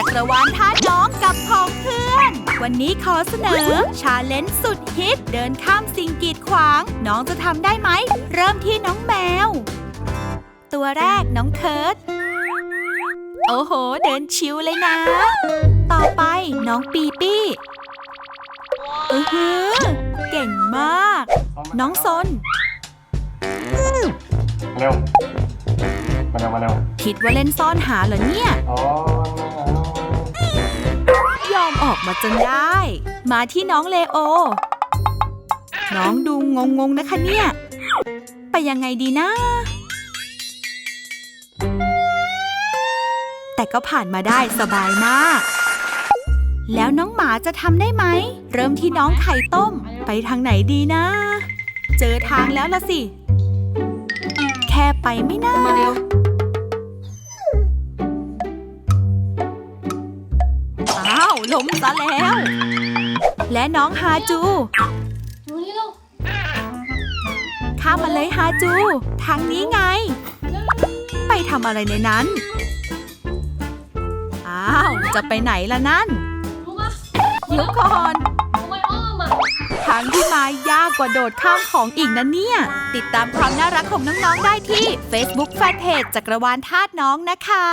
จักรวาลท่าน้องกับพ้องเพื่อน วันนี้ขอเสนอ ชาเลนจ์สุดฮิต เดินข้ามสิ่งกีดขวาง น้องจะทำได้ไหม เริ่มที่น้องแมว ตัวแรกน้องเคิร์ตโอ้โห เดินชิวเลยนะ ต่อไปน้องปีปี้อือหือเก่งมาก น้องซน เร็ว มาเร็วมาเร็วคิดว่าเล่นซ่อนหาเหรอเนี่ย อ๋อย ออกมาจนได้ มาที่น้องเลโอ น้องดูงงๆนะคะเนี่ย ไปยังไงดีนะ แต่ก็ผ่านมาได้สบายมาก แล้วน้องหมาจะทำได้ไหม เริ่มที่น้องไข่ต้ม ไปทางไหนดีนะ เจอทางแล้วละสิ แค่ไปไม่น่า ล้มซะแล้ว และน้องฮาจูดูนี่ลูกข้ามมาเลยฮาจู ทางนี้ไง ไปทำอะไรในนั้น อ้าว จะไปไหนล่ะนั่นรู้ปะเดี๋ยวก่อนทำไมอ้อมอะทางที่มายากกว่าโดดข้ามของอีกนะเนี่ย ติดตามความน่ารักของน้องๆได้ที่ Facebook Fanpage จักรวาลธาตุน้องนะคะ